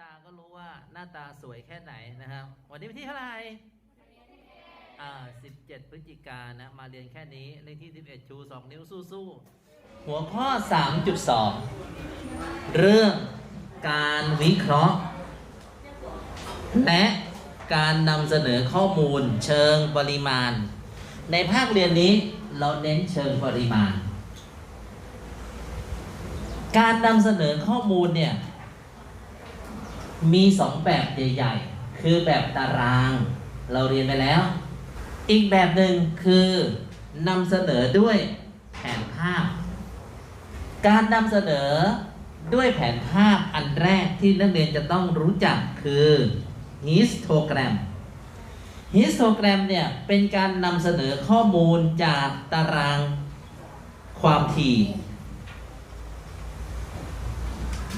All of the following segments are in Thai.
ตาก็รู้ว่าหน้าตาสวยแค่ไหนนะครับ วันนี้วันที่เท่าไหร่อ่า17พฤศจิกานะ มาเรียนแค่นี้ เลขที่11ชู2นิ้วสู้ๆหัวข้อ3.2เรื่องการวิเคราะห์ และการนำเสนอข้อมูลเชิงปริมาณ ในภาคเรียนนี้เราเน้นเชิงปริมาณ การนำเสนอข้อมูลเนี่ย มีสองแบบใหญ่ ๆ คือแบบตาราง เราเรียนไปแล้ว อีกแบบหนึ่งคือนำเสนอด้วยแผนภาพ การนำเสนอด้วยแผนภาพอันแรกที่นักเรียนจะต้องรู้จักคือ histogram histogram เนี่ยเป็นการนำเสนอข้อมูลจากตารางความถี่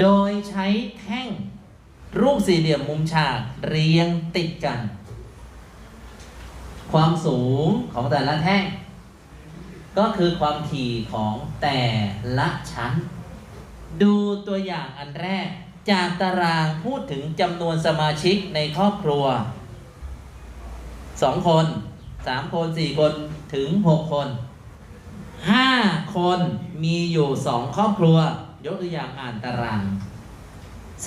โดยใช้แท่ง รูปสี่เหลี่ยมมุมฉากเรียงติดกัน ความสูงของแต่ละแท่ง ก็คือความถี่ของแต่ละชั้น ดูตัวอย่างอันแรก จากตารางพูดถึงจำนวนสมาชิกในครอบครัวสองคนสามคนสี่คนถึงหกคนห้าคนมีอยู่สองครอบครัว ยกตัวอย่างอ่านตาราง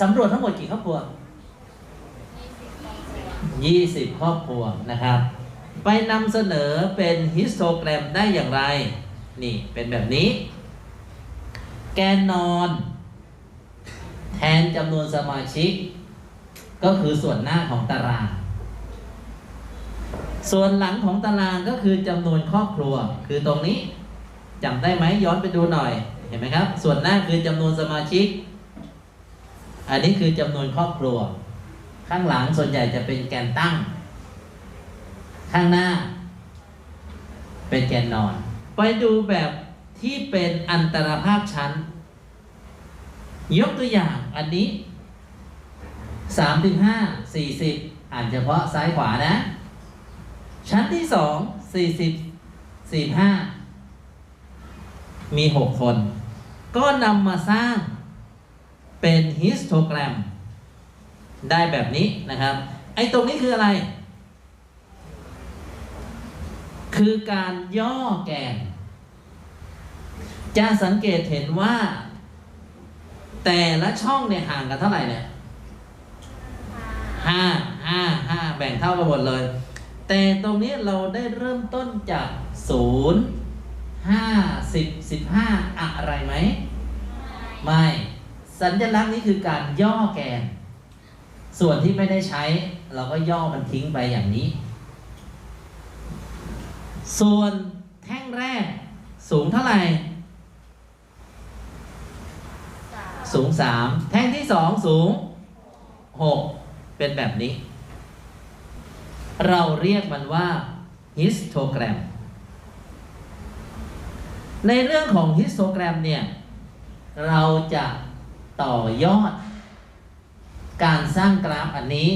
สำรวจทั้งหมดกี่ครอบครัว 20 ครอบครัวนะครับ ไปนำเสนอเป็นฮิสโตแกรมได้อย่างไร นี่เป็นแบบนี้ แกนนอน แทนจำนวนสมาชิก ก็คือส่วนหน้าของตาราง ส่วนหลังของตารางก็คือจำนวนครอบครัว คือตรงนี้จำได้ไหมย้อนไปดูหน่อย เห็นไหมครับ ส่วนหน้าคือจำนวนสมาชิก อันนี้คือจำนวนครอบครัว ข้างหลังส่วนใหญ่จะเป็นแกนตั้ง ข้างหน้า เป็นแกนนอน ไปดูแบบที่เป็นอันตรภาพชั้น ยกตัวอย่างอันนี้สามถึงห้าสี่สิบอ่านเฉพาะซ้ายขวานะ ชั้นที่สองสี่สิบสี่ห้ามีหกคน ก็นำมาสร้าง เป็นฮิสโตแกรมได้แบบนี้นะครับ ไอ้ตรงนี้คืออะไร คือการย่อแกน จะสังเกตเห็นว่า แต่ละช่องเนี่ยห่างกันเท่าไหร่เนี่ยห้าห้าห้าแบ่งเท่ากันหมดเลย แต่ตรงนี้เราได้เริ่มต้นจากศูนย์ห้าสิบสิบห้าอะไรไหม ไม่ สัญลักษณ์นี้คือการย่อแกน ส่วนที่ไม่ได้ใช้ เราก็ย่อมันทิ้งไปอย่างนี้ ส่วนแท่งแรก สูงเท่าไหร่ สูงสามแท่งที่สองสูงหกเป็นแบบนี้ เราเรียกมันว่าฮิสโตแกรมในเรื่องของฮิสโตแกรมเนี่ย เราจะ ต่อยอด การสร้างกราฟอันนี้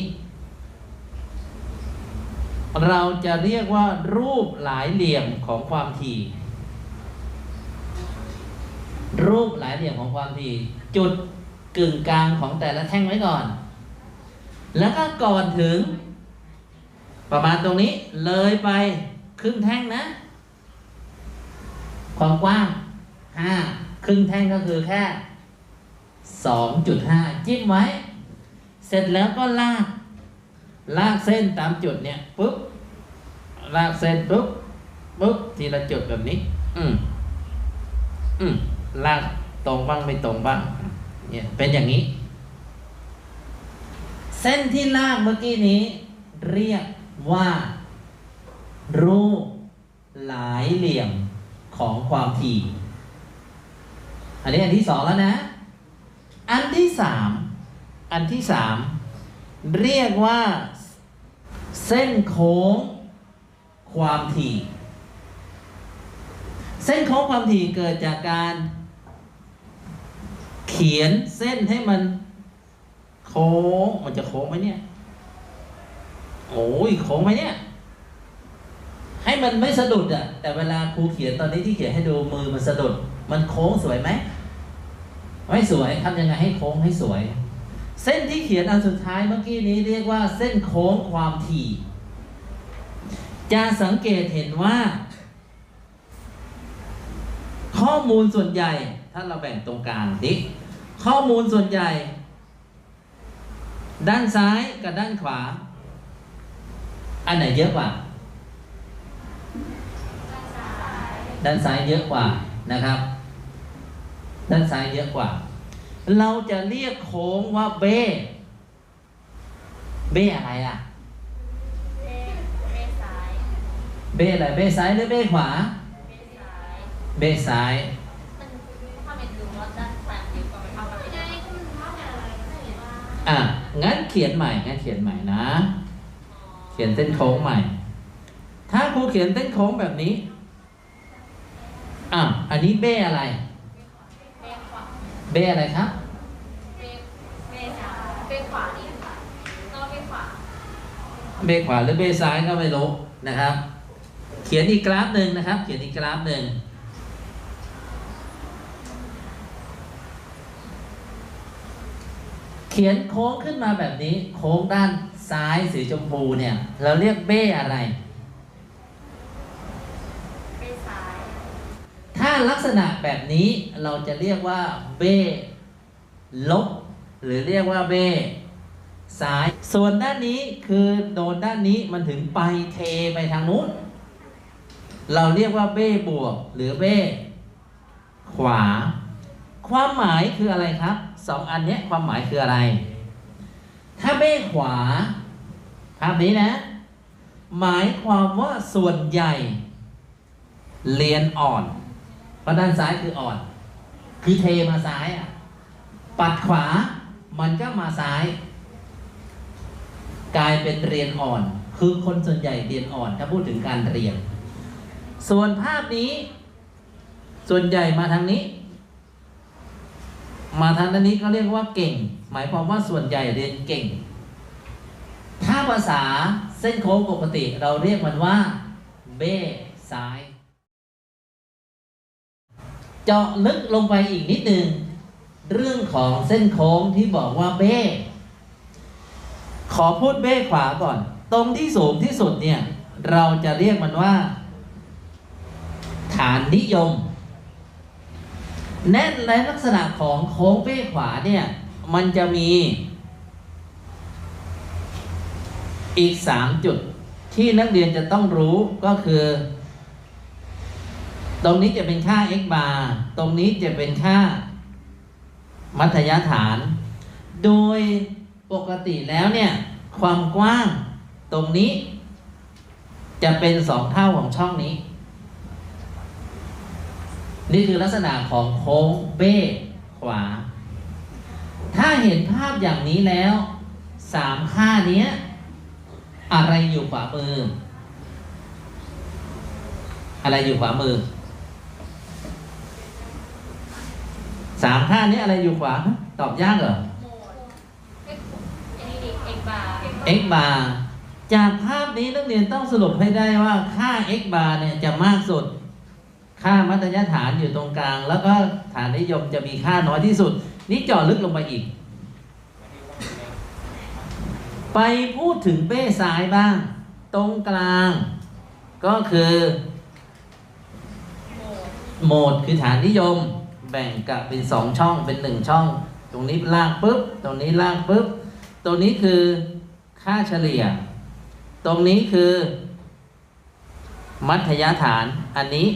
เราจะเรียกว่ารูปหลายเหลี่ยมของความถี่รูปหลายเหลี่ยมของความถี่ จุดกึ่งกลางของแต่ละแท่งไว้ก่อน แล้วก็ก่อนถึง ประมาณตรงนี้เลยไปครึ่งแท่งนะ ความกว้าง 5 ครึ่งแท่งก็คือแค่ 2.5 จิ้มไว้ เสร็จแล้วก็ลาก ลากเส้นตามจุดเนี่ยปุ๊บลากเส้นปุ๊บปุ๊บทีละจุดแบบนี้ อืมอืมลากตรงบ้างไม่ตรงบ้าง เนี่ย เป็นอย่างนี้ เส้นที่ลากเมื่อกี้นี้ เรียกว่า รูปหลายเหลี่ยมของความถี่ อันนี้อันที่สองแล้วนะ อันที่สามอันที่สามเรียกว่าเส้นโค้งความถี่ เส้นโค้งความถี่เกิดจากการ เขียนเส้นให้มัน โค้งมันจะโค้งไหมเนี่ยโอ้ยโค้งไหมเนี่ย ให้มันไม่สะดุดอะแต่เวลาครูเขียนตอนนี้ที่เขียนให้ดูมือมันสะดุด มันโค้งสวยไหม ไม่สวยทำยังไงให้โค้งให้สวย เส้นที่เขียนอันสุดท้ายเมื่อกี้นี้เรียกว่าเส้นโค้งความถี่ จะสังเกตเห็นว่า ข้อมูลส่วนใหญ่ ถ้าเราแบ่งตรงกลางดิข้อมูลส่วนใหญ่ ด้านซ้ายกับด้านขวา อันไหนเยอะกว่า ด้านซ้ายเยอะกว่านะครับ ด้านซ้ายเยอะกว่า เราจะเรียกโค้งว่าเบ้เบ้อะไรอะเบ้เบ้ซ้ายเบ้อะไรเบ้ซ้ายหรือเบ้ขวา เบ้ซ้ายเบ้ซ้ายมันถ้าเป็นดูว่าด้านซ้ายมันเยอะกว่ามันเท่ากันไม่ได้ก็มันเท่ากันอะไรก็ได้ว่าอะงั้นเขียนใหม่งั้นเขียนใหม่นะ เขียนเส้นโค้งใหม่ ถ้าครูเขียนเส้นโค้งแบบนี้อะอันนี้เบ้อะไรเบ้ขวาเบ้อะไรครับเบ้เบ้ซ้ายเบ้ขวานี่ค่ะก็เบ้ขวาเบ้ขวาหรือเบ้ซ้ายก็ไม่รู้นะครับ เขียนอีกกราฟหนึ่งนะครับ เขียนอีกกราฟหนึ่งเขียนโค้งขึ้นมาแบบนี้ โค้งด้านซ้ายสีชมพูเนี่ย เราเรียกเบ้อะไร เบ้ซ้าย ถ้า ลักษณะแบบนี้เราจะเรียกว่าเบ้ลบ หรือเรียกว่าเบ้ซ้าย ส่วนด้านนี้คือโดนด้านนี้มันถึงไปเทไปทางนู้น เราเรียกว่าเบ้บวก หรือเบ้ขวา ความหมายคืออะไรครับสองอันนี้ความหมายคืออะไร ถ้าเบ้ขวาภาพนี้นะ หมายความว่าส่วนใหญ่เรียนอ่อน เพราะด้านซ้ายคืออ่อน คือเทมาซ้ายอะ ปัดขวา มันก็มาซ้าย กลายเป็นเรียนอ่อน คือคนส่วนใหญ่เรียนอ่อนถ้าพูดถึงการเรียน ส่วนภาพนี้ ส่วนใหญ่มาทางนี้ มาทางด้านนี้ก็เรียกว่าเก่ง หมายความว่าส่วนใหญ่เรียนเก่ง ถ้าภาษาเส้นโค้งปกติเราเรียกมันว่า เบ้ซ้าย เจาะลึกลงไปอีกนิดหนึ่งเรื่องของเส้นโค้งที่บอกว่าเบ้ขอพูดเบ้ขวาก่อน ตรงที่สูงที่สุดเนี่ย เราจะเรียกมันว่า ฐานนิยม แน่นในลักษณะของโค้งเบ้ขวาเนี่ย มันจะมีอีกสามจุดที่นักเรียนจะต้องรู้ก็คือ ตรงนี้จะเป็นค่า x bar ตรงนี้จะเป็นค่า มัธยฐาน โดยปกติแล้วเนี่ย ความกว้างตรงนี้ จะเป็นสองเท่าของช่องนี้ นี่คือลักษณะของโค้งเบ้ขวา ถ้าเห็นภาพอย่างนี้แล้วสามค่าเนี้ยอะไรอยู่ขวามือ อะไรอยู่ขวามือ สามค่านี้อะไรอยู่ขวา ตอบยากเหรอโหมดเอ็กอันนี้ดิเอ็กบาร์ x bar จากภาพนี้นักเรียนต้องสรุปให้ได้ว่าค่า x bar เนี่ยจะมากสุด ค่ามัธยฐานอยู่ตรงกลาง แล้วก็ฐานนิยมจะมีค่าน้อยที่สุด นี่เจาะลึกลงไปอีก ไปพูดถึงเป้ซ้ายบ้าง ตรงกลาง ก็คือ โหมดโหมดคือฐานนิยม แบ่งกับเป็นสองช่องเป็นหนึ่งช่อง ตรงนี้ลากปุ๊บ ตรงนี้ลากปุ๊บ ตรงนี้คือค่าเฉลี่ย ตรงนี้คือ มัธยฐานอันนี้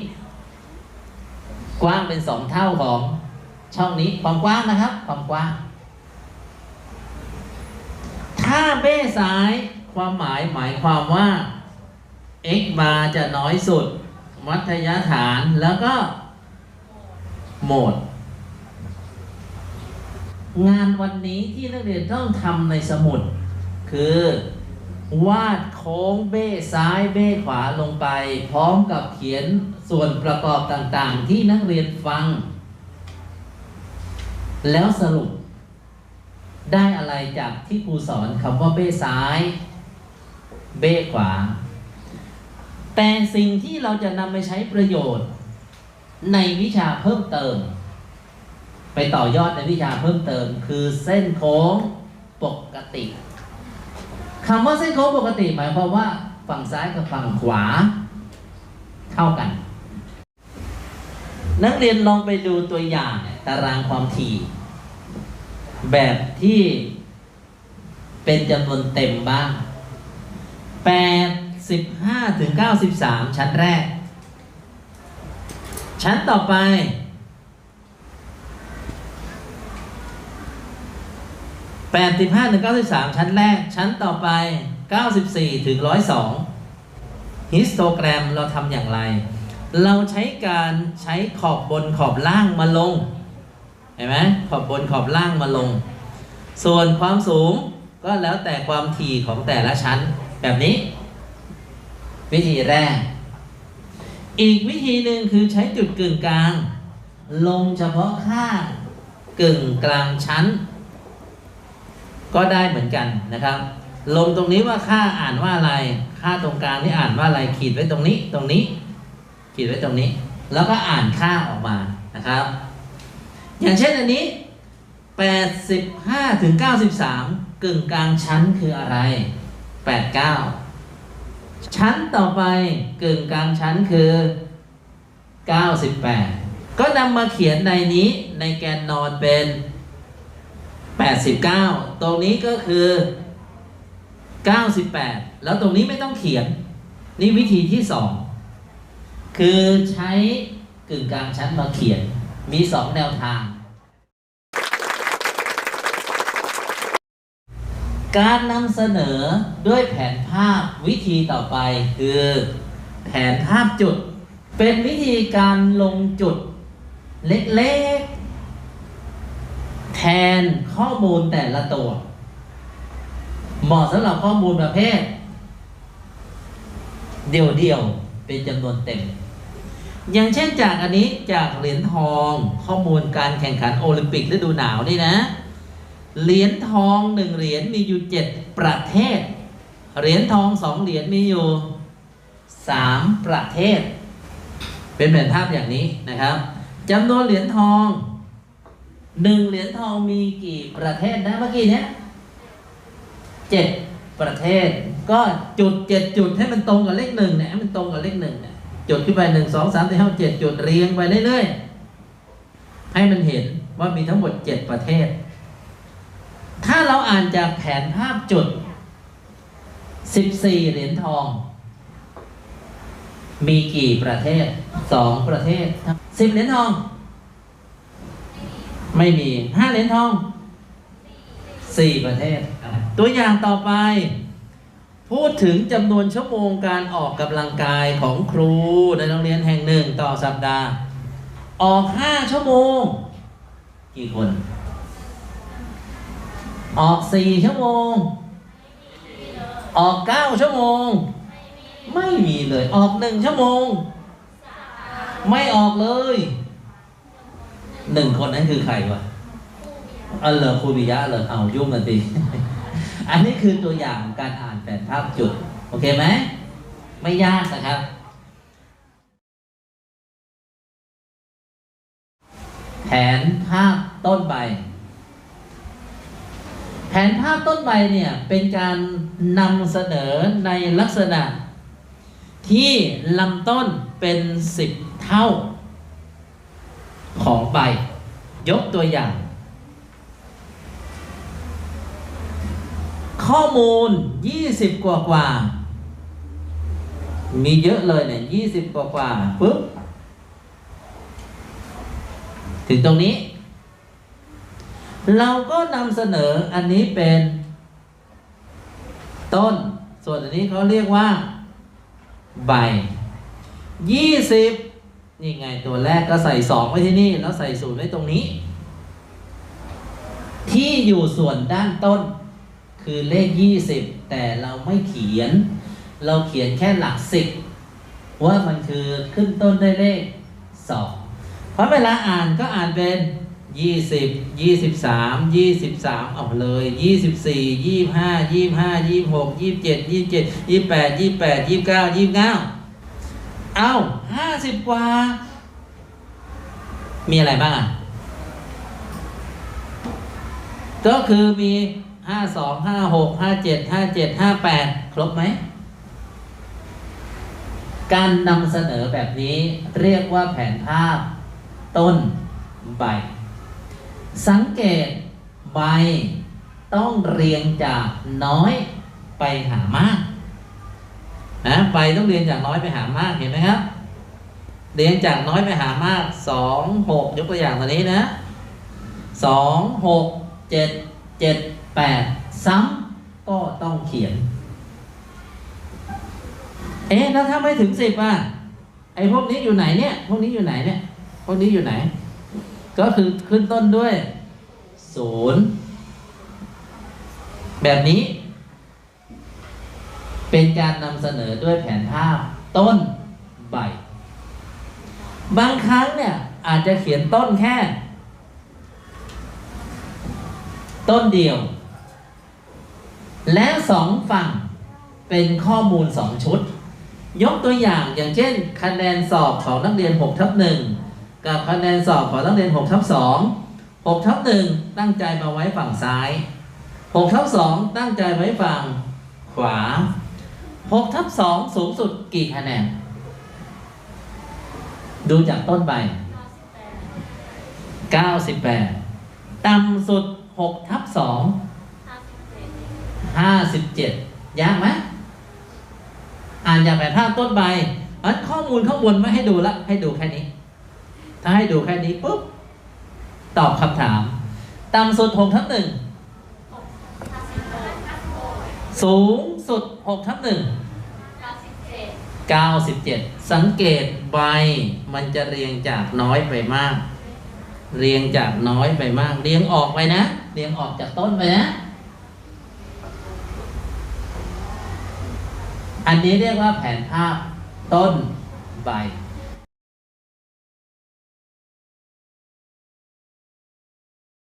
กว้างเป็นสองเท่าของช่องนี้ความกว้างนะครับ ความกว้าง ถ้าเบ้ซ้ายความหมายหมายความว่า x bar จะน้อยสุด มัธยฐานแล้วก็ หมด งานวันนี้ที่นักเรียนต้องทำในสมุด คือ วาดโค้งเบ้ซ้ายเบ้ขวาลงไป พร้อมกับเขียนส่วนประกอบต่างๆ ที่นักเรียนฟัง แล้วสรุป ได้อะไรจากที่ครูสอนคำว่าเบ้ซ้าย เบ้ขวา แต่สิ่งที่เราจะนำไปใช้ประโยชน์ ในวิชาเพิ่มเติม ไปต่อยอดในวิชาเพิ่มเติม คือเส้นโค้งปกติคำว่าเส้นโค้งปกติหมายความว่าฝั่งซ้ายกับฝั่งขวาเท่ากัน นักเรียนลองไปดูตัวอย่างตารางความถี่ แบบที่เป็นจำนวนเต็มบ้าง 85ถึง93 ชั้นแรก ชั้นต่อไป 85ถึง93 ชั้นแรก ชั้นต่อไป 94ถึง102ฮิสโตแกรมเราทำอย่างไร เราใช้การใช้ขอบบนขอบล่างมาลง เห็นไหมขอบบนขอบล่างมาลง ส่วนความสูงก็แล้วแต่ความถี่ของแต่ละชั้นแบบนี้ วิธีแรก อีกวิธีหนึ่งคือใช้จุดกึ่งกลาง ลงเฉพาะข้างกึ่งกลางชั้น ก็ได้เหมือนกันนะครับ ลงตรงนี้ว่าค่าอ่านว่าอะไร ค่าตรงกลางนี่อ่านว่าอะไรขีดไว้ตรงนี้ตรงนี้ ขีดไว้ตรงนี้ แล้วก็อ่านค่าออกมานะครับ อย่างเช่นอันนี้ 85ถึง93 กึ่งกลางชั้นคืออะไร 89 ชั้นต่อไปกึ่งกลางชั้นคือ 98 ก็นำมาเขียนในนี้ในแกนนอนเป็น 89 ตรงนี้ก็คือ 98 แล้วตรงนี้ไม่ต้องเขียน นี่วิธีที่สองคือใช้กึ่งกลางชั้นมาเขียนมีสองแนวทาง การนำเสนอด้วยแผนภาพวิธีต่อไปคือ แผนภาพจุด เป็นวิธีการลงจุดเล็กๆ แทนข้อมูลแต่ละตัว เหมาะสำหรับข้อมูลประเภท เดี่ยวๆ เป็นจำนวนเต็ม อย่างเช่นจากอันนี้จากเหรียญทองข้อมูลการแข่งขันโอลิมปิกฤดูหนาวนี่นะ เหรียญทองหนึ่งเหรียญมีอยู่เจ็ดประเทศ เหรียญทองสองเหรียญมีอยู่สามประเทศ เป็นแผนภาพอย่างนี้นะครับจำนวนเหรียญทองหนึ่งเหรียญทองมีกี่ประเทศนะเมื่อกี้เนี้ยเจ็ดประเทศ ก็จุดเจ็ดจุดให้มันตรงกับเลขหนึ่งเนี่ยให้มันตรงกับเลขหนึ่งเนี่ยจุดขึ้นไปหนึ่งสองสามสี่ห้าเจ็ดจุดเรียงไปเรื่อยๆให้มันเห็นว่ามีทั้งหมดเจ็ดประเทศ ถ้าเราอ่านจากแผนภาพจุด 14 เหรียญทอง มีกี่ประเทศ2ประเทศ10เหรียญทอง ไม่มี5เหรียญทอง4ประเทศ ตัวอย่างต่อไป พูดถึงจำนวนชั่วโมงการออกกำลังกายของครูในโรงเรียนแห่งหนึ่งต่อสัปดาห์ ออก5ชั่วโมง กี่คน ออกสี่ชั่วโมง ออกเก้าชั่วโมง ไม่มีเลย ออกหนึ่งชั่วโมง ไม่ออกเลยหนึ่งคนนั้นคือใครวะเออเหรอครูบิยะเหรอเอายุ่งกันดิอันนี้คือตัวอย่างการอ่านแผนภาพจุด โอเคไหม ไม่ยากนะครับ แผนภาพต้นใบ แผนภาพต้นใบเนี่ยเป็นการนำเสนอในลักษณะ ที่ลำต้นเป็นสิบเท่า ของใบ ยกตัวอย่าง ข้อมูล 20 กว่ากว่า มีเยอะเลยเนี่ย20 กว่ากว่าปุ๊บถึงตรงนี้ เราก็นำเสนออันนี้เป็น ต้น ส่วนอันนี้เขาเรียกว่า ใบยี่สิบนี่ไงตัวแรกก็ใส่สองไว้ที่นี่ แล้วใส่ศูนย์ไว้ตรงนี้ ที่อยู่ส่วนด้านต้น คือเลขยี่สิบแต่เราไม่เขียน เราเขียนแค่หลักสิบว่ามันคือขึ้นต้นด้วยเลขสองเพราะเวลาอ่านก็อ่านเป็น ยี่สิบยี่สิบสามยี่สิบสามเอาเลยยี่สิบสี่ยี่ห้ายี่ห้ายี่หกยี่เจ็ดยี่เจ็ดยี่แปดยี่แปดยี่เก้ายี่เก้าเอาห้าสิบกว่า มีอะไรบ้างอะ ก็คือมีห้าสองห้าหกห้าเจ็ดห้าเจ็ดห้าแปดครบไหม การนำเสนอแบบนี้เรียกว่าแผนภาพต้นใบ สังเกตใบต้องเรียงจากน้อยไปหามากนะใบต้องเรียงจากน้อยไปหามากเห็นไหมครับ เรียงจากน้อยไปหามากสองหกยกตัวอย่างตัวนี้นะสองหกเจ็ดเจ็ดแปดซ้ำก็ต้องเขียน เอ๊ะแล้วถ้าไม่ถึงสิบอะไอ้พวกนี้อยู่ไหนเนี่ย พวกนี้อยู่ไหนเนี่ย พวกนี้อยู่ไหน ก็คือขึ้นต้นด้วยศูนย์แบบนี้ เป็นการนำเสนอด้วยแผนภาพต้นใบ บางครั้งเนี่ยอาจจะเขียนต้นแค่ ต้นเดียว และสองฝั่งเป็นข้อมูลสองชุด ยกตัวอย่างอย่างเช่น คะแนนสอบของนักเรียน6ทับ1 กับคะแนนสอบของนักเรียน6ทับ2 6ทับ1ตั้งใจมาไว้ฝั่งซ้าย6ทับ2ตั้งใจไว้ฝั่งขวา6ทับ2สูงสุดกี่คะแนน ดูจากต้นใบ98 ต่ำสุด6ทับ2ห้าสิบเจ็ด57 ยากไหมอ่านอย่างแบบภาพต้นใบอันข้อมูลข้างบนไม่ให้ดูละ ให้ดูแค่นี้ ถ้าให้ดูแค่นี้ปุ๊บตอบคำถามต่ำสุด6ทับ1ห้าสิบหกสูงสุด6ทับ1เก้าสิบเจ็ด97สังเกตใบมันจะเรียงจากน้อยไปมาก เรียงจากน้อยไปมาก เรียงออกไปนะ เรียงออกจากต้นไปนะ อันนี้เรียกว่าแผนภาพต้นใบ